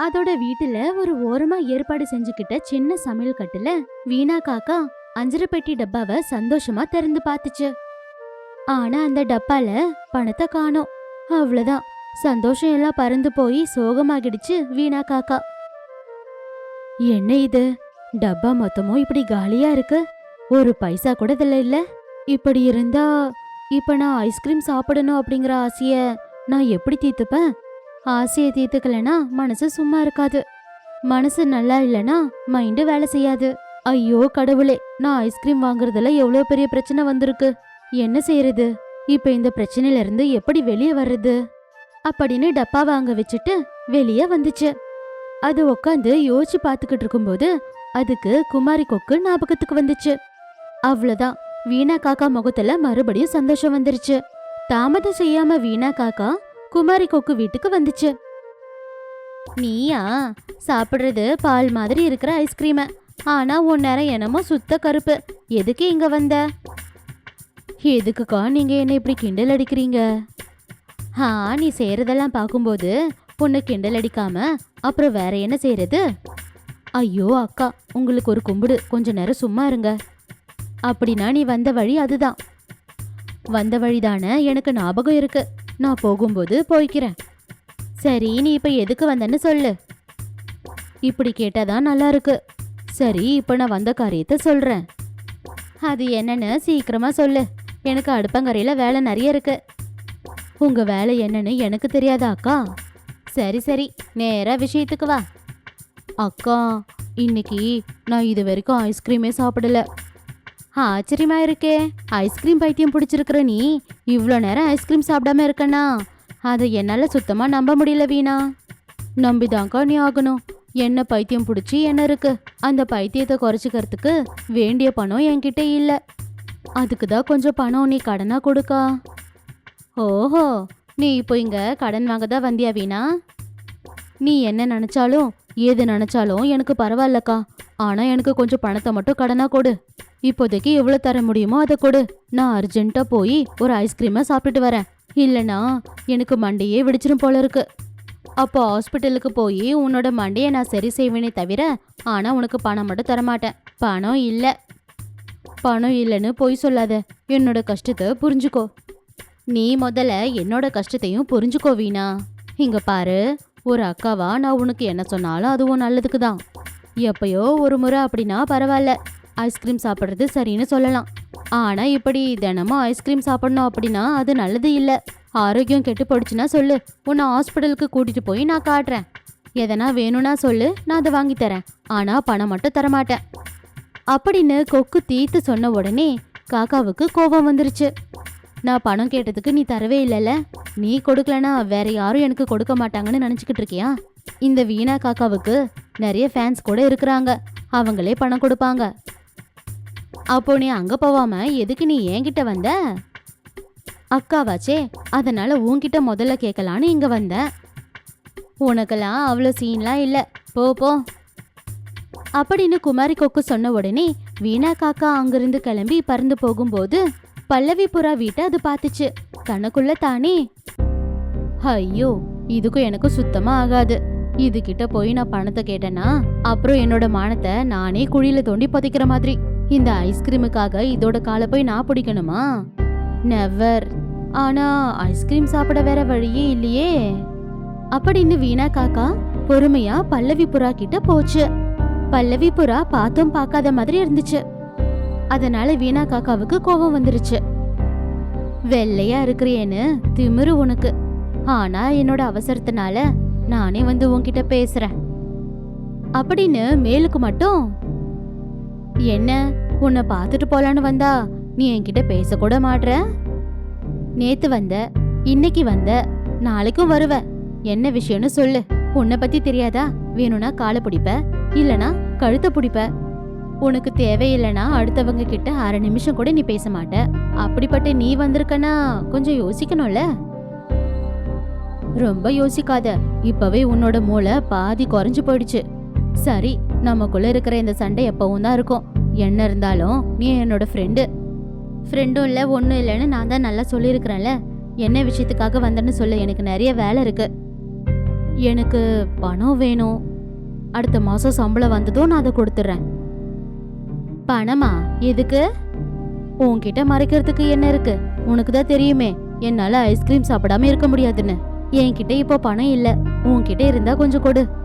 அதோட வீட்டுல ஒரு ஓரமா ஏற்பாடு செஞ்சுக்கிட்ட சின்ன சமையல் கட்டுல வீணா காக்கா அஞ்சரை பெட்டி டப்பாவை சந்தோஷமா திறந்து பார்த்துச்சு. ஆனா அந்த டப்பால பணத்தை காணோம். அவ்வளவுதான். சந்தோஷம் எல்லாம் பறந்து போய் சோகமாகிடுச்சு வீணா காக்கா. என்ன இது? டப்பா மொத்தமும் இப்படி காலியா இருக்கு? ஒரு பைசா கூட இதுல இல்ல. இப்படி இருந்தா இப்ப நான் ஐஸ்கிரீம் சாப்பிடணும் அப்படிங்கிற ஆசைய நான் எப்படி தீர்த்துப்பேன்? ஆசையை தீர்த்துக்கலனா மனசு சும்மா இருக்காது. மனசு நல்லா இல்லனா மைண்டு வேலை செய்யாது. ஐயோ கடவுளே நான் ஐஸ்கிரீம் வாங்குறதுல எவ்வளோ பெரிய பிரச்சனை வந்திருக்கு. என்ன செய்யறது இப்ப இந்த பிரச்சனையில இருந்து எப்படி வெளியே வர்றது? அப்படின்னு டப்பா வாங்க வச்சுட்டு வெளியே வந்துச்சு. அது உட்காந்து யோசிச்சு பார்த்துக்கிட்டு இருக்கும்போது அதுக்கு குமாரி கொக்கு ஞாபகத்துக்கு வந்துச்சு. அவ்வளோதான். வீணா காக்கா முகத்துல மறுபடியும் சந்தோஷம் வந்துருச்சு. தாமதம் செய்யாம வீணா காக்கா குமாரி கொக்கு வீட்டுக்கு வந்துச்சு. நீயா சாப்பிடுறது பால் மாதிரி இருக்கிற ஐஸ்கிரீம ஆனா உன் நேரம் என்னமோ சுத்த கருப்பு. எதுக்கு இங்க வந்த? எதுக்குக்கா நீங்க என்ன இப்படி கிண்டல் அடிக்கிறீங்க? ஆ நீ செய்யறதெல்லாம் பார்க்கும்போது பொண்ணு கிண்டல் அடிக்காம அப்புறம் வேற என்ன செய்யறது? ஐயோ அக்கா உங்களுக்கு ஒரு கும்பிடு. கொஞ்ச நேரம் சும்மா இருங்க. அப்படின்னா நீ வந்த வழி அதுதான். வந்த வழிதானே எனக்கு ஞாபகம் இருக்கு. நான் போகும்போது போய்க்கிறேன். சரி நீ இப்போ எதுக்கு வந்தன்னு சொல்லு. இப்படி கேட்டாதான் நல்லா இருக்கு. சரி இப்போ நான் வந்த காரியத்தை சொல்கிறேன் அது என்னன்னு சீக்கிரமாக சொல்லு. எனக்கு அடுப்பங்கரையில் வேலை நிறைய இருக்கு. உங்கள் வேலை என்னன்னு எனக்கு தெரியாதா அக்கா? சரி சரி நேராக விஷயத்துக்கு வா. அக்கா இன்னைக்கு நான் இது வரைக்கும் ஐஸ்கிரீமே சாப்பிடல. ஆச்சரியமா இருக்கே. ஐஸ்கிரீம் பைத்தியம் பிடிச்சிருக்கிற நீ இவ்வளோ நேரம் ஐஸ்கிரீம் சாப்பிடாம இருக்கண்ணா அதை என்னால் சுத்தமாக நம்ப முடியல வீணா. நம்பிதான்க்கா நீ ஆகணும். என்ன பைத்தியம் பிடிச்சி என்ன இருக்கு? அந்த பைத்தியத்தை குறைச்சிக்கிறதுக்கு வேண்டிய பணம் என்கிட்ட இல்லை. அதுக்கு தான் கொஞ்சம் பணம் நீ கடனாக கொடுக்கா. ஓஹோ நீ இப்போ இங்கே கடன் வாங்க தான் வந்தியா வீணா? நீ என்ன நினச்சாலும் ஏது நினச்சாலும் எனக்கு பரவாயில்லக்கா. ஆனால் எனக்கு கொஞ்சம் பணத்தை மட்டும் கடனாக கொடு. இப்போதைக்கு எவ்வளோ தர முடியுமோ அதை கொடு. நான் அர்ஜென்ட்டா போய் ஒரு ஐஸ்கிரீமை சாப்பிட்டுட்டு வரேன். இல்லைனா எனக்கு மண்டையே வெடிச்சிரும் போல இருக்கு. அப்போ ஹாஸ்பிட்டலுக்கு போய் உன்னோட மண்டையை நான் சரி செய்வேனே தவிர ஆனால் உனக்கு பணம் மட்டும் தரமாட்டேன். பணம் இல்லை. பணம் இல்லைன்னு பொய் சொல்லாத. என்னோட கஷ்டத்தை புரிஞ்சுக்கோ. நீ முதல்ல என்னோட கஷ்டத்தையும் புரிஞ்சுக்கோ வீணா. இங்கே பாரு ஒரு அக்காவா நான் உனக்கு என்ன சொன்னாலும் அதுவும் நல்லதுக்கு தான் எப்பயோ ஒரு முறை அப்படின்னா பரவாயில்ல. ஐஸ்கிரீம் சாப்பிட்றது சரின்னு சொல்லலாம். ஆனால் இப்படி தினமும் ஐஸ்கிரீம் சாப்பிடணும் அப்படின்னா அது நல்லது இல்லை. ஆரோக்கியம் கெட்டு போயிடுச்சுன்னா சொல்லு. உன்னை ஹாஸ்பிட்டலுக்கு கூட்டிட்டு போய் நான் காட்டுறேன். எதனா வேணும்னா சொல்லு. நான் அதை வாங்கி தரேன். ஆனால் பணம் மட்டும் தரமாட்டேன். அப்படின்னு கொக்கு தீத்து சொன்ன உடனே காக்காவுக்கு கோபம் வந்துருச்சு. நான் பணம் கேட்டதுக்கு நீ தரவே இல்லைல்ல? நீ கொடுக்கலனா வேற யாரும் எனக்கு கொடுக்க மாட்டாங்கன்னு நினச்சிக்கிட்டு இருக்கியா? இந்த வீணா காக்காவுக்கு நிறைய ஃபேன்ஸ் கூட இருக்கிறாங்க. அவங்களே பணம் கொடுப்பாங்க. அப்போ நீ அங்க போவாம எதுக்கு நீ என்கிட்ட வந்த? அக்காவாச்சே அதனால உன்கிட்ட முதல்ல கேட்கலான்னு இங்க வந்தேன் உனக்கெல்லாம் அவ்வளோ சீன்லாம் இல்லை. போ போ. அப்படின்னு குமாரி கொக்கு சொன்ன உடனே வீணா காக்கா அங்கிருந்து கிளம்பி பறந்து போகும்போது பல்லவி புறா வீட்டை அது பார்த்துச்சு. தனக்குள்ள தானே. ஐயோ இதுக்கும் எனக்கு சுத்தமா ஆகாது. இதுகிட்ட போய் நான் பணத்தை கேட்டேன்னா அப்புறம் என்னோட மானத்தை நானே குழியில தோண்டி புதைக்கிற மாதிரி. இந்த ஐஸ்கிரீமுக்காக இதோட காலை போய் நான் பிடிக்கணுமா? நெவர் ஆனா ஐஸ்கிரீம் சாப்பிட வேற வழியே இல்லையே. அப்படின்னு வீணா காக்கா பொறுமையா பல்லவி புறா கிட்ட போச்சு. பல்லவி புறா பார்த்தும் பார்க்காத மாதிரி இருந்துச்சு. அதனால வீணா காக்காவுக்கு கோபம் வந்துருச்சு. வெள்ளையா இருக்கிறேன்னு திமிரு உனக்கு. ஆனா என்னோட அவசரத்தினால நானே வந்து உன்கிட்ட பேசுறேன். அப்படின்னு மேலுக்கு மட்டும் என்ன? உன்னை பார்த்துட்டு போலான்னு வந்தா நீ என்கிட்ட பேசக்கூட மாட்ற? நேத்து வந்த இன்னைக்கு வந்த நாளைக்கும் வருவ. என்ன விஷயம்னு சொல்லு. உன்னை பத்தி தெரியாதா? வேணும்னா காலை பிடிப்ப இல்லனா கழுத்தை பிடிப்ப. உனக்கு தேவையில்லைனா அடுத்தவங்க கிட்ட அரை நிமிஷம் கூட நீ பேச மாட்ட. அப்படிப்பட்ட நீ வந்திருக்கனா கொஞ்சம் யோசிக்கணும்ல? ரொம்ப யோசிக்காத. இப்பவே உன்னோட மூளை பாதி குறைஞ்சு போயிடுச்சு. சரி நமக்குள்ள இருக்கிற இந்த சண்டை எப்பவும் தான் இருக்கும். என்ன இருந்தாலும் நீ என்னோட ஃப்ரெண்டு ஃப்ரெண்டும் இல்லை ஒன்றும் இல்லைன்னு நான் தான் நல்லா சொல்லியிருக்கிறேன்ல. என்ன விஷயத்துக்காக வந்தேன்னு சொல்லு எனக்கு நிறைய வேலை இருக்கு. எனக்கு பணம் வேணும். அடுத்த மாதம் சம்பளம் வந்ததும் நான் அதை கொடுத்துட்றேன். பணமா? எதுக்கு? உன்கிட்ட மறைக்கிறதுக்கு என்ன இருக்கு? உனக்கு தான் தெரியுமே என்னால் ஐஸ்கிரீம் சாப்பிடாம இருக்க முடியாதுன்னு. என்கிட்ட இப்போ பணம் இல்லை. உன்கிட்ட இருந்தா கொஞ்சம் கொடு.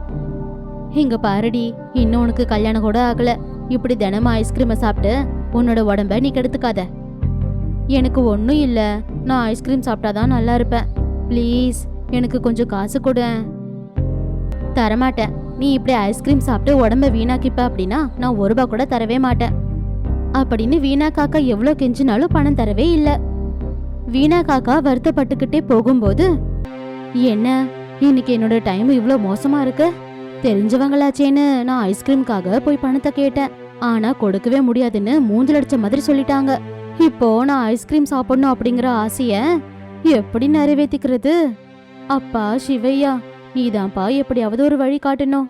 இங்க பாருடி இன்னும் உனக்கு கல்யாணம் கூட ஆகல. இப்படி தினமும் ஐஸ்கிரீமை சாப்பிட்டு உன்னோட உடம்ப நீ கெடுத்துக்காத. எனக்கு ஒன்றும் இல்லை. நான் ஐஸ்கிரீம் சாப்பிட்டாதான் நல்லா இருப்பேன். ப்ளீஸ் எனக்கு கொஞ்சம் காசு கொடு. தரமாட்டேன். நீ இப்படி ஐஸ்கிரீம் சாப்பிட்டு உடம்ப வீணாக்கிப்ப அப்படின்னா நான் ஒரு ரூபா கூட தரவே மாட்டேன். அப்படின்னு வீணா காக்கா எவ்வளோ கெஞ்சினாலும் பணம் தரவே இல்லை. வீணா காக்கா வருத்தப்பட்டுக்கிட்டே போகும்போது என்ன? இன்னைக்கு என்னோட டைம் இவ்வளோ மோசமா இருக்கு? தெரிஞ்சவங்களாச்சேன்னு நான் ஐஸ்கிரீம்காக போய் பணத்தை கேட்டேன். ஆனா கொடுக்கவே முடியாதுன்னு மூஞ்சில் அடிச்ச மாதிரி சொல்லிட்டாங்க. இப்போ நான் ஐஸ்கிரீம் சாப்பிடணும் அப்படிங்கிற ஆசைய எப்படி நிறைவேற்றிக்கிறது அப்பா சிவையா நீதான்ப்பா எப்படியாவது ஒரு வழி காட்டணும்.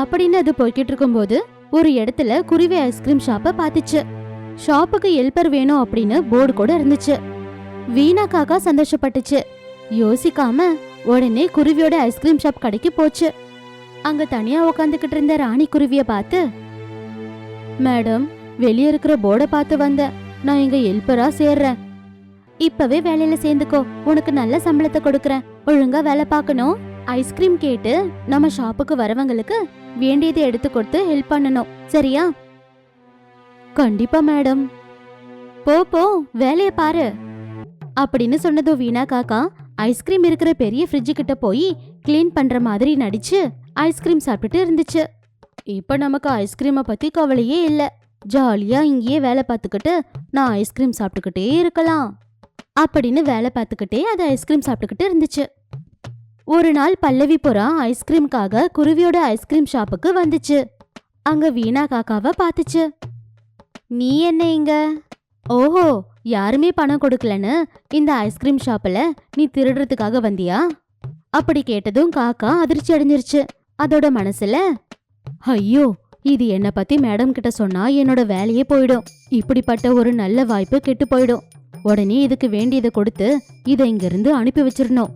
அப்படின்னு அது போய்கிட்டு இருக்கும்போது ஒரு இடத்துல குருவி ஐஸ்கிரீம் ஷாப்பை பார்த்துச்சு. ஷாப்புக்கு ஹெல்பர் வேணும் அப்படின்னு போர்டு கூட இருந்துச்சு. வீணா காக்கா சந்தோஷப்பட்டுச்சு. யோசிக்காம உடனே குருவியோட ஐஸ்கிரீம் ஷாப் கடைக்கு போச்சு. அங்க தனியா உட்காந்துக்கிட்டு இருந்த ராணி குருவிய பார்த்து மேடம் வெளியே இருக்கிற போர்டை பார்த்து வந்தேன் நான் இங்க ஹெல்ப்பரா சேர்றேன். இப்பவே வேலையில சேர்ந்துக்கோ. உனக்கு நல்ல சம்பளத்தை கொடுக்கறேன். ஒழுங்கா வேலை பார்க்கணும். ஐஸ்கிரீம் கேட்டு நம்ம ஷாப்புக்கு வரவங்களுக்கு வேண்டியதை எடுத்து கொடுத்து ஹெல்ப் பண்ணணும். சரியா? கண்டிப்பா மேடம். போ போ. வேலைய பாரு. அப்படின்னு சொன்னதும் வீணா காக்கா ஐஸ்கிரீம் இருக்கிற பெரிய ஃப்ரிட்ஜு கிட்ட போய் க்ளீன் பண்ற மாதிரி நடிச்சு ஐஸ்கிரீம் சாப்பிட்டுட்டு இருந்துச்சு. இப்போ நமக்கு ஐஸ்கிரீமை பற்றி கவலையே இல்லை. ஜாலியாக இங்கேயே வேலை பார்த்துக்கிட்டு நான் ஐஸ்கிரீம் சாப்பிட்டுக்கிட்டே இருக்கலாம். அப்படின்னு வேலை பார்த்துக்கிட்டே அது ஐஸ்கிரீம் சாப்பிட்டுக்கிட்டு இருந்துச்சு. ஒரு நாள் பல்லவி புறா ஐஸ்கிரீம்காக குருவியோட ஐஸ்கிரீம் ஷாப்புக்கு வந்துச்சு. அங்க வீணா காக்காவை பார்த்துச்சு. நீ என்ன இங்க? ஓஹோ யாருமே பணம் கொடுக்கலன்னு இந்த ஐஸ்கிரீம் ஷாப்பில் நீ திருடுறதுக்காக வந்தியா? அப்படி கேட்டதும் காக்கா அதிர்ச்சி அடைஞ்சிருச்சு. அதோட மனசுல ஐயோ இது என்ன பத்தி மேடம் கிட்ட சொன்னா என்னோட வேலையே போயிடும். இப்படிப்பட்ட ஒரு நல்ல வாய்ப்பு கெட்டு போயிடும். உடனே இதுக்கு வேண்டியதை கொடுத்து இதை இங்கிருந்து அனுப்பி வச்சிடணும்.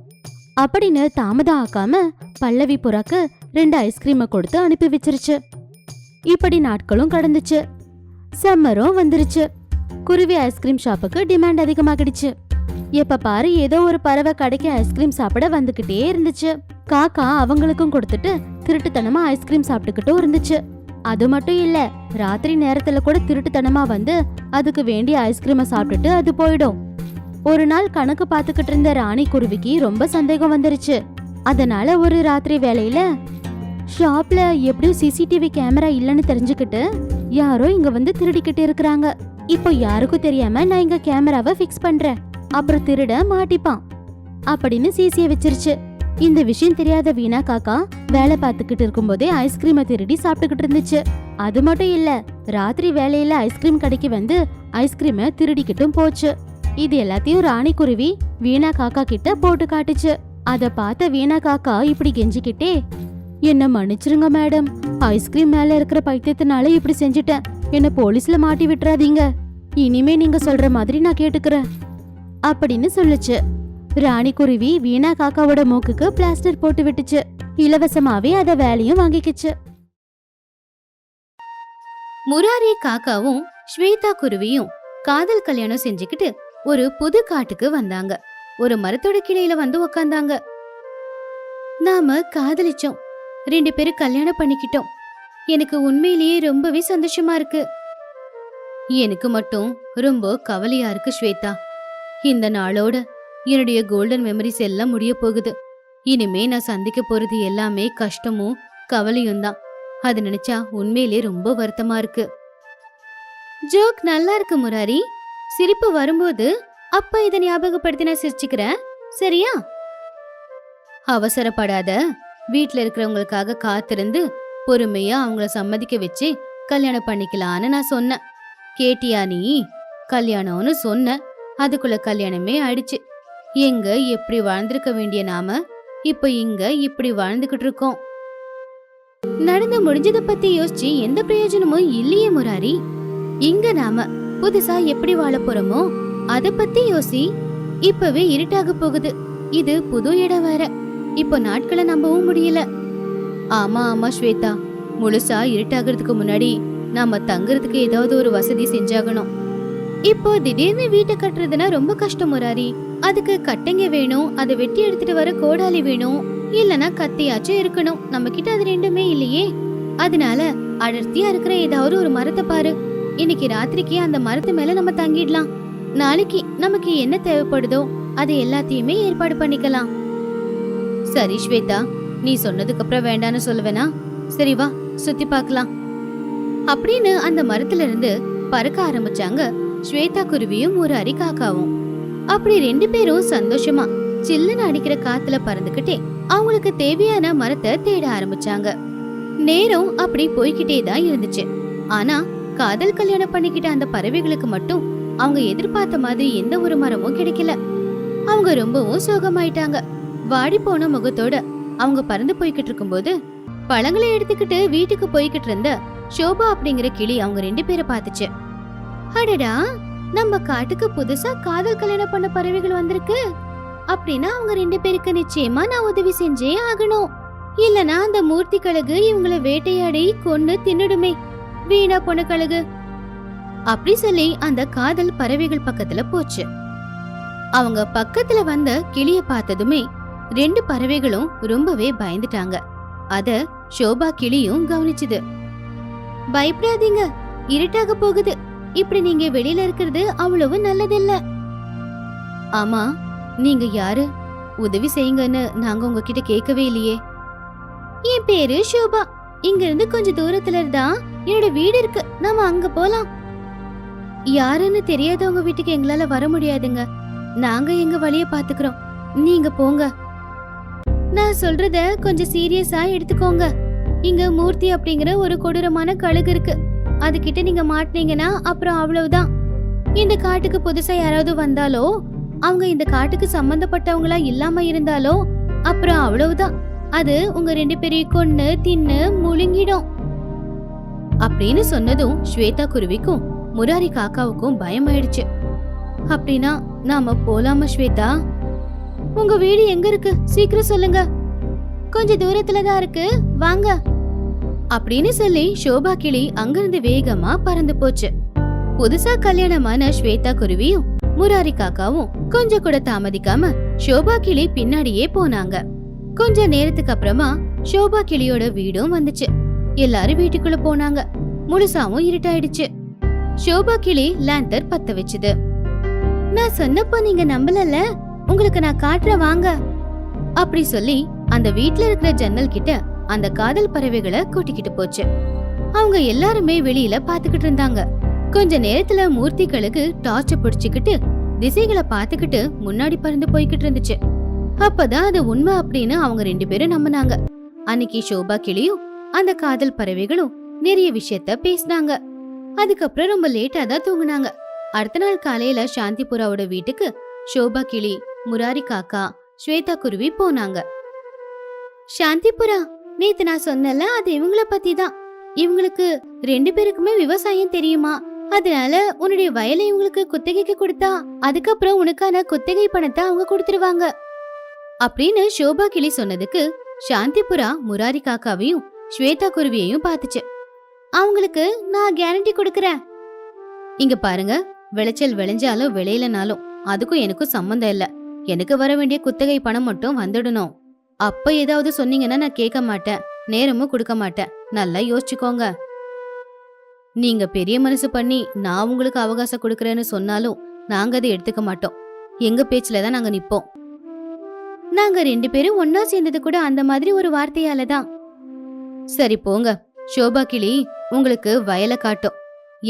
அப்படின்னு தாமதம் ஆக்காம பல்லவி புறாக்கு ரெண்டு ஐஸ்கிரீமை கொடுத்து அனுப்பி வச்சிருச்சு. இப்படி நாட்களும் கடந்துச்சு. சம்மரும் வந்துருச்சு. குருவி ஐஸ்கிரீம் ஷாப்புக்கு டிமாண்ட் அதிகமாகிடுச்சு. எப்ப பாரு ஏதோ ஒரு பறவை கடைக்கு ஐஸ்கிரீம் சாப்பிட வந்துகிட்டே இருந்துச்சு. காக்கா அவங்களுக்கும் கொடுத்துட்டு திருட்டுத்தனமா ஐஸ்கிரீம் சாப்பிட்டுக்கிட்டும் இருந்துச்சு. அது மட்டும் இல்ல ராத்திரி நேரத்துல கூட திருட்டுத்தனமா வந்து அதுக்கு வேண்டிய ஐஸ்கிரீமை சாப்பிட்டுட்டு அது போயிடும். ஒரு நாள் கணக்கு பார்த்துக்கிட்டு இருந்த ராணி குருவிக்கு ரொம்ப சந்தேகம் வந்துருச்சு. அதனால ஒரு ராத்திரி வேலையில ஷாப்ல எப்படியும் சிசிடிவி கேமரா இல்லைன்னு தெரிஞ்சுக்கிட்டு யாரோ இங்க வந்து திருடிக்கிட்டு இருக்கிறாங்க. இப்போ யாருக்கும் தெரியாம நான் இங்க கேமராவை ஃபிக்ஸ் பண்றேன். அப்புறம் திருட மாட்டிப்பான். அப்படின்னு சிசிய வச்சிருச்சு. இந்த விஷயம் தெரியாத வீணா காக்கா வேலை பார்த்துக்கிட்டு இருக்கும்போதே ஐஸ்கிரீமை திருடி சாப்பிட்டுக்கிட்டு இருந்துச்சு. அது மட்டும் இல்ல ராத்திரி வேலையில ஐஸ்கிரீம் கடைக்கு வந்து ஐஸ்கிரீமை திருடிக்கிட்டும் போச்சு. இது எல்லாத்தையும் ராணி குருவி வீணா காக்கா கிட்ட போட்டு காட்டுச்சு. அத பார்த்த வீணா காக்கா இப்படி கெஞ்சிக்கிட்டே என்ன மன்னிச்சிருங்க மேடம் ஐஸ்கிரீம் மேல இருக்கிற பைத்தியத்தினால இப்படி செஞ்சுட்டேன். என்ன போலீஸ்ல மாட்டி விட்டுறாதீங்க. இனிமே நீங்க சொல்ற மாதிரி நான் கேட்டுக்கிறேன். அப்படின்னு சொல்லுச்சு. ராணி குருவி வீணா காக்காவோட மூக்குக்கு பிளாஸ்டர் போட்டு விட்டுச்சு. இலவசமாவே அத வேலையும் வாங்கிக்கிச்சு. முராரி காக்காவும் ஸ்வேதா குருவியும் காதல் கல்யாணம் செஞ்சுக்கிட்டு ஒரு புது காட்டுக்கு வந்தாங்க. ஒரு மரத்தோட கிளையில வந்து உக்காந்தாங்க. நாம காதலிச்சோம். ரெண்டு பேரும் கல்யாணம் பண்ணிக்கிட்டோம். எனக்கு உண்மையிலேயே ரொம்பவே சந்தோஷமா இருக்கு. எனக்கு மட்டும் ரொம்ப கவலையா இருக்கு ஸ்வேதா. இந்த நாளோட என்னுடைய கோல்டன் மெமரிஸ் எல்லாம் முடிய போகுது. இனிமே நான் சந்திக்க போறது எல்லாமே கஷ்டமும் கவலையும் தான். அது நினைச்சா உண்மையிலே ரொம்ப வருத்தமா இருக்கு. ஜோக் நல்லா இருக்கு முராரி. சிரிப்பு வரும்போது அப்ப இதை ஞாபகப்படுத்தி நான் சிரிச்சுக்கிறேன். சரியா? அவசரப்படாத. வீட்ல இருக்கிறவங்களுக்காக காத்திருந்து பொறுமையா அவங்கள சம்மதிக்க வச்சு கல்யாணம் பண்ணிக்கலான்னு நான் சொன்னேன். கேட்டியா நீ? கல்யாணம்னு சொன்ன. அதுக்குள்ள கல்யாணமே ஆயிடுச்சு. எங்க எப்படி வாழ்ந்திருக்க வேண்டிய நாம? இப்ப இங்க இப்படி வாழ்ந்துகிட்டு இருக்கோம். நடந்து முடிஞ்சத பத்தி யோசிச்சு எந்த பிரயோஜனமும் இல்லையே முராரி. இங்க நாம புதுசா எப்படி வாழ போறோமோ அத பத்தி யோசி. இப்பவே இருட்டாக போகுது. இது புது இடம் வேற. இப்போ நாட்களை நம்பவும் முடியல. ஆமா ஆமா ஸ்வேதா. முழுசா இருட்டாகிறதுக்கு முன்னாடி நாம தங்குறதுக்கு ஏதாவது ஒரு வசதி செஞ்சாகணும். இப்போ திடீர்னு வீட்டை கட்டுறதுனா ரொம்ப கஷ்டம் முராரி. அதுக்கு கட்டைங்க வேணும் அதை வெட்டி எடுத்துட்டு வர கோடாலி வேணும் இல்லனா கத்தியாச்சும் இருக்கணும். நம்ம கிட்ட அது ரெண்டுமே இல்லையே. அதனால அடர்த்தியா இருக்கிற ஏதாவது ஒரு மரத்தை பாரு. இன்னைக்கு ராத்திரிக்கு அந்த மரத்து மேல நம்ம தங்கிடலாம். நாளைக்கு நமக்கு என்ன தேவைப்படுதோ அது எல்லாத்தையுமே ஏற்பாடு பண்ணிக்கலாம். சரி ஸ்வேதா நீ சொன்னதுக்கு அப்புறம் வேண்டான்னு சொல்லுவேனா? சரி வா சுத்தி பார்க்கலாம். அப்படின்னு அந்த மரத்துல இருந்து பறக்க ஆரம்பிச்சாங்க ஸ்வேதா குருவியும் ஒரு அரிக்காக்காவும் அப்படி ரெண்டு பேரும் சந்தோஷமா சில்லுன்னு அடிக்கிற காத்துல பறந்துகிட்டே அவங்களுக்கு தேவையான மரத்தை தேட ஆரம்பிச்சாங்க. நேரம் அப்படி போய்கிட்டே தான் இருந்துச்சு. ஆனா காதல் கல்யாணம் பண்ணிக்கிட்ட அந்த பறவைகளுக்கு மட்டும் அவங்க எதிர்பார்த்த மாதிரி எந்த ஒரு மரமும் கிடைக்கல. அவங்க ரொம்பவும் சோகமாயிட்டாங்க. வாடி போன முகத்தோட அவங்க பறந்து போய்கிட்டு இருக்கும்போது பழங்களை எடுத்துக்கிட்டு வீட்டுக்கு போய்கிட்டு இருந்த ஷோபா அப்படிங்கிற கிளி அவங்க ரெண்டு பேரை பார்த்துச்சு. அடடா நம்ம காட்டுக்கு புதுசா காதல் கல்யாணம் பண்ண பறவைகள் வந்திருக்கு. அப்படின்னா அவங்க ரெண்டு பேருக்கு நிச்சயமா நான் உதவி செஞ்சே ஆகணும். இல்லனா அந்த மூர்த்தி கழுகு இவங்கள வேட்டையாடி கொன்னு தின்னுடுமே. வீணா போன கழுகு. அப்படி சொல்லி அந்த காதல் பறவைகள் பக்கத்துல போச்சு. அவங்க பக்கத்துல வந்த கிளிய பார்த்ததுமே ரெண்டு பறவைகளும் ரொம்பவே பயந்துட்டாங்க. அத ஷோபா கிளியும் கவனிச்சுது. பயப்படாதீங்க இருட்டாக போகுது. இப்படி நீங்க வெளியில இருக்கிறது அவ்வளவு நல்லதில்ல. ஆமா நீங்க யாரு? உதவி செய்யுங்கன்னு நாங்க உங்ககிட்ட கேட்கவே இல்லையே. என் பேரு ஷோபா. இங்க இருந்து கொஞ்ச தூரத்துல தான் என்னோட வீடு இருக்கு. நாம அங்க போலாம். யாருன்னு தெரியாதவங்க வீட்டுக்கு எங்களால வர முடியாதுங்க. நாங்க எங்க வழிய பாத்துக்கிறோம். நீங்க போங்க. நான் சொல்றத கொஞ்சம் சீரியஸா எடுத்துக்கோங்க. இங்க மூர்த்தி அப்படிங்கிற ஒரு கொடூரமான கழுகு இருக்கு. அதுகிட்ட நீங்க மாட்டினீங்கன்னா அப்புறம் அவ்வளவுதான். இந்த காட்டுக்கு புதுசா யாராவது வந்தாலோ அவங்க இந்த காட்டுக்கு சம்பந்தப்பட்டவங்களா இல்லாம இருந்தாலோ அப்புறம் அவ்வளவுதான். அது உங்க ரெண்டு பேரையும் கொன்னு தின்னு முழுங்கிடும். அப்படின்னு சொன்னதும் ஸ்வேதா குருவிக்கும் முராரி காக்காவுக்கும் பயம் ஆயிடுச்சு அப்படின்னா நாம போலாமா ஸ்வேதா? உங்க வீடு எங்க இருக்கு? சீக்கிரம் சொல்லுங்க. கொஞ்ச தூரத்துல தான் இருக்கு. வாங்க. அப்படின்னு சொல்லி ஷோபா கிளி அங்கிருந்து வேகமா பறந்து போச்சு. புதுசா கல்யாணமான ஸ்வேதா குருவியும் முராரி காக்காவும் கொஞ்சம் கூட தாமதிக்காம ஷோபா கிளி பின்னாடியே போனாங்க. கொஞ்ச நேரத்துக்கு அப்புறமா ஷோபா கிளியோட வீடும் வந்துச்சு. எல்லாரும் வீட்டுக்குள்ள போனாங்க. முழுசாவும் இருட்டாயிடுச்சு. ஷோபா கிளி லேண்டர் பத்த வச்சுது. நான் சொன்னப்போ நீங்க நம்பலல உங்களுக்கு நான் காட்டுறேன் வாங்க. அப்படி சொல்லி அந்த வீட்ல இருக்கிற ஜன்னல் கிட்ட அந்த காதல் பறவைகளை கூட்டிக்கிட்டு போச்சு. அவங்க எல்லாருமே வெளியில பாத்துக்கிட்டு இருந்தாங்க. கொஞ்ச நேரத்துல மூர்த்திகளுக்கு டார்ச்ச பிடிச்சுக்கிட்டு திசைகளை பாத்துக்கிட்டு முன்னாடி பறந்து போய்கிட்டு இருந்துச்சு. அப்பதான் அது உண்மை அப்படின்னு அவங்க ரெண்டு பேரும் நம்பினாங்க. அன்னைக்கு ஷோபா கிளியும் அந்த காதல் பறவைகளும் நிறைய விஷயத்த பேசினாங்க. அதுக்கப்புறம் ரொம்ப லேட்டா தான் தூங்குனாங்க. அடுத்த நாள் காலையில சாந்திபுராவோட வீட்டுக்கு ஷோபா கிளி முராரி காக்கா ஸ்வேதா குருவி போனாங்க. சாந்திபுரா நேத்து நான் சொன்னல அது இவங்கள பத்தி தான் இவங்களுக்கு ரெண்டு பேருக்குமே விவசாயம் தெரியுமா? அதனால உன்னுடைய வயலை இவங்களுக்கு குத்தகைக்கு கொடுத்தா அதுக்கப்புறம் உனக்கான குத்தகை பணத்தை அவங்க கொடுத்துருவாங்க. அப்படின்னு ஷோபா கிளி சொன்னதுக்கு சாந்திபுரா முராரி காக்காவையும் ஸ்வேதா குருவியையும் பார்த்துச்சு. அவங்களுக்கு நான் கேரண்டி கொடுக்கறேன். இங்க பாருங்க விளைச்சல் விளைஞ்சாலும் விளையலனாலும் அதுக்கும் எனக்கும் சம்மந்தம் இல்ல. எனக்கு வர வேண்டிய குத்தகை பணம் மட்டும் வந்துடணும். அப்ப ஏதாவது சொன்னீங்கன்னா நான் கேட்க மாட்டேன். நேரமும் கொடுக்க மாட்டேன். நல்லா யோசிச்சுக்கோங்க. நீங்க பெரிய மனசு பண்ணி நான் உங்களுக்கு அவகாசம் கொடுக்கறேன்னு சொன்னாலும் நாங்க அதை எடுத்துக்க மாட்டோம். எங்க பேச்சுல தான் நாங்க நிப்போம். நாங்க ரெண்டு பேரும் ஒன்னா சேர்ந்தது கூட அந்த மாதிரி ஒரு வார்த்தையால தான். சரி போங்க. ஷோபா கிளி உங்களுக்கு வயலை காட்டும்.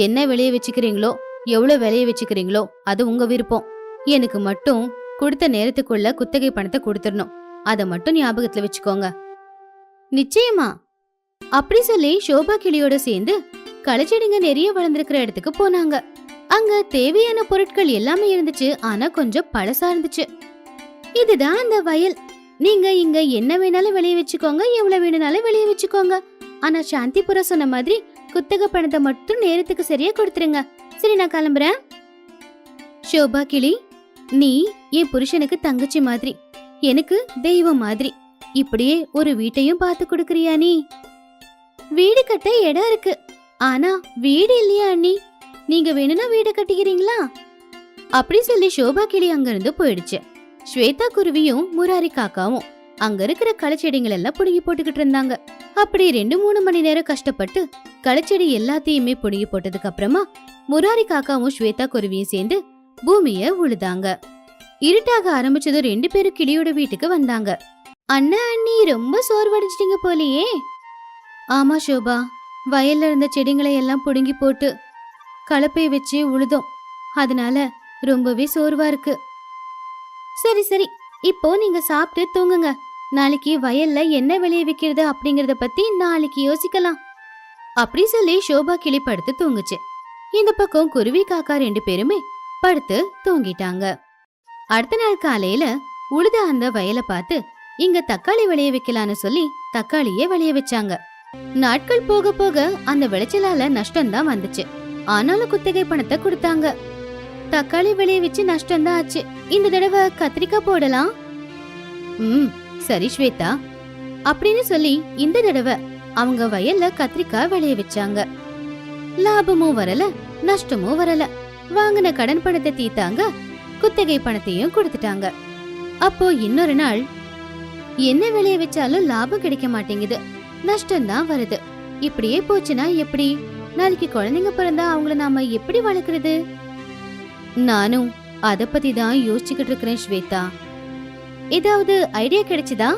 என்ன விளைய வச்சுக்கிறீங்களோ எவ்வளவு விளைய வச்சுக்கிறீங்களோ அது உங்க விருப்பம். எனக்கு மட்டும் கொடுத்த நேரத்துக்குள்ள குத்தகை பணத்தை கொடுத்துடணும். அதை மட்டும் ஞாபகத்துல வச்சுக்கோங்க. நிச்சயமா. அப்படி சொல்லி ஷோபா கிளியோட சேர்ந்து களைச்செடிங்க நிறைய வளர்ந்துருக்கிற இடத்துக்கு போனாங்க. அங்க தேவையான பொருட்கள் எல்லாமே இருந்துச்சு. ஆனா கொஞ்சம் பழசா இருந்துச்சு. இதுதான் அந்த வயல். நீங்க இங்க என்ன வேணாலும் வெளியே வச்சுக்கோங்க. எவ்வளவு வேணும்னாலும் வெளிய வச்சுக்கோங்க. ஆனா சாந்திபுரம் சொன்ன மாதிரி குத்தக பணத்தை மட்டும் நேரத்துக்கு சரியா கொடுத்துருங்க. சரி நான் கிளம்புறேன். ஷோபா கிளி நீ என் புருஷனுக்கு தங்கச்சி மாதிரி. எனக்கு தெய்வம் மாதிரி. இப்படியே ஒரு வீட்டையும் பார்த்து கொடுக்கறியா நீ? வீடு கட்ட இடம் இருக்கு. ஆனா வீடு இல்லையா அண்ணி? நீங்க வேணும்னா வீடு கட்டிக்கிறீங்களா? அப்படி சொல்லி சோபா கிளி அங்கிருந்து போயிடுச்சு. ஸ்வேதா குருவியும் முராரி காக்காவும் அங்க இருக்கிற களச்செடிகள் எல்லாம் புடுங்கி போட்டுக்கிட்டு இருந்தாங்க. அப்படி ரெண்டு மூணு மணி நேரம் கஷ்டப்பட்டு களச்செடி எல்லாத்தையுமே புடுங்கி போட்டதுக்கு அப்புறமா முராரி காக்காவும் ஸ்வேதா குருவியும் சேர்ந்து பூமிய உழுதாங்க. இருட்டாக ஆரம்பிச்சதும் ரெண்டு பேரும் கிளியோட வீட்டுக்கு வந்தாங்க. அண்ணா அண்ணி ரொம்ப சோர்வடைஞ்சிட்டீங்க போலியே. ஆமா சோபா வயல்ல இருந்த செடிங்களை எல்லாம் புடுங்கி போட்டு கலப்பை வச்சு உழுதோம். அதனால ரொம்பவே சோர்வா இருக்கு. சரி சரி. இப்போ நீங்க சாப்பிட்டு தூங்குங்க. நாளைக்கு வயல்ல என்ன விளைய வைக்கிறது அப்படிங்கறத பத்தி நாளைக்கு யோசிக்கலாம். அப்படி சொல்லி சோபா கிளி படுத்து தூங்குச்சு. இந்த பக்கம் குருவி காக்கா ரெண்டு பேருமே படுத்து தூங்கிட்டாங்க. அடுத்த நாள் காலையில உழுத அந்த வயலை பார்த்து இங்க தக்காளி விளைய வைக்கலான்னு சொல்லி தக்காளியே விளைய வச்சாங்க. நாட்கள் போக போக அந்த விளைச்சலால நஷ்டம் தான் வந்துச்சு. ஆனாலும் குத்தகை பணத்தை கொடுத்தாங்க. தக்காளி விளைய வச்சு நஷ்டம் தான் ஆச்சு. இந்த தடவை கத்திரிக்காய் போடலாம்? ம் சரி ஸ்வேதா. அப்படின்னு சொல்லி இந்த தடவை அவங்க வயல்ல கத்திரிக்காய் விளைய வச்சாங்க. லாபமும் வரல நஷ்டமும் வரல. வாங்கின கடன் பணத்தை தீத்தாங்க குத்தகை பணத்தையும் கொடுத்துட்டாங்க. அப்போ இன்னொரு நாள் என்ன விளைய வச்சாலும் லாபம் கிடைக்க மாட்டேங்குது. நஷ்டம் தான் வருது. இப்படியே போச்சுன்னா எப்படி? நாளைக்கு குழந்தைங்க பிறந்தா அவங்கள நாம எப்படி வளர்க்கறது? நானும் அத பத்தி தான் யோசிச்சுக்கிட்டு இருக்கிறேன் ஸ்வேதா. ஏதாவது ஐடியா கிடைச்சதா?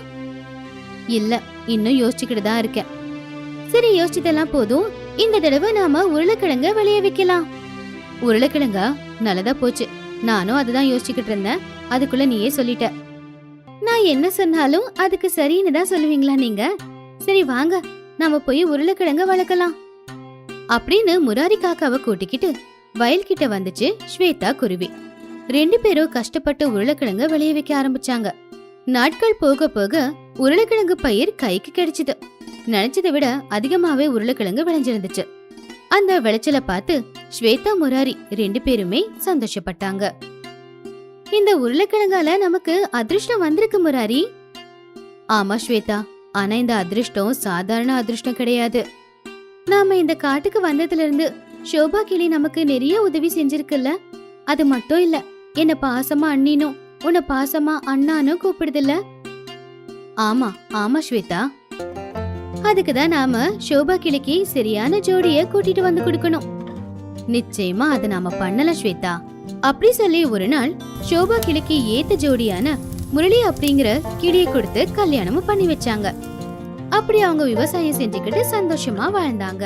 இல்ல இன்னும் யோசிச்சுக்கிட்டு தான் இருக்கேன். சரி யோசிச்சதெல்லாம் போதும். இந்த தடவை நாம உருளைக்கிழங்க விளைய வைக்கலாம். உருளைக்கிழங்கா? நல்லதா போச்சு. நானும் அதுதான் யோசிச்சுக்கிட்டு இருந்தேன். அதுக்குள்ள நீயே சொல்லிட்ட. நான் என்ன சொன்னாலும் அதுக்கு சரின்னு தான் சொல்லுவீங்களா நீங்க? சரி வாங்க. நாம போய் உருளைக்கிழங்க வளர்க்கலாம். அப்படின்னு முராரி காக்காவை கூட்டிக்கிட்டு வயல்கிட்ட வந்துச்சு ஸ்வேதா குருவி. ரெண்டு பேரும் கஷ்டப்பட்டு உருளைக்கிழங்க விளைய வைக்க ஆரம்பிச்சாங்க. நாட்கள் போக போக உருளைக்கிழங்கு பயிர் கைக்கு கிடைச்சது. நினைச்சதை விட அதிகமாவே உருளைக்கிழங்கு விளைஞ்சிருந்துச்சு. அந்த விளைச்சல பார்த்து ஸ்வேதா முராரி ரெண்டு பேருமே சந்தோஷப்பட்டாங்க. இந்த உருளைக்கிழங்கால நமக்கு அதிர்ஷ்டம் வந்திருக்கு முராரி. ஆமா ஸ்வேதா. ஆனா இந்த அதிர்ஷ்டம் சாதாரண அதிர்ஷ்டம் கிடையாது. நாம இந்த காட்டுக்கு வந்ததுல இருந்து ஷோபா கிளி நமக்கு நிறைய உதவி செஞ்சிருக்குல்ல? அது மட்டும் இல்ல என்ன பாசமா அண்ணினும் உன்னை பாசமா அண்ணானும் கூப்பிடுதுல்ல? ஆமா ஆமா ஸ்வேதா. அதுக்கு தான் நாம ஷோபா கிளிக்கு சரியான ஜோடிய கூட்டிட்டு வந்து கொடுக்கணும். நிச்சயமா அதை நாம பண்ணல ஸ்வேதா. அப்படி சொல்லி ஒரு நாள் ஷோபா கிளிக்கு ஏத்த ஜோடியான முரளி அப்படிங்கிற கிளியை கொடுத்து கல்யாணமும் பண்ணி வச்சாங்க. அப்படி அவங்க விவசாயம் செஞ்சுக்கிட்டு சந்தோஷமா வாழ்ந்தாங்க.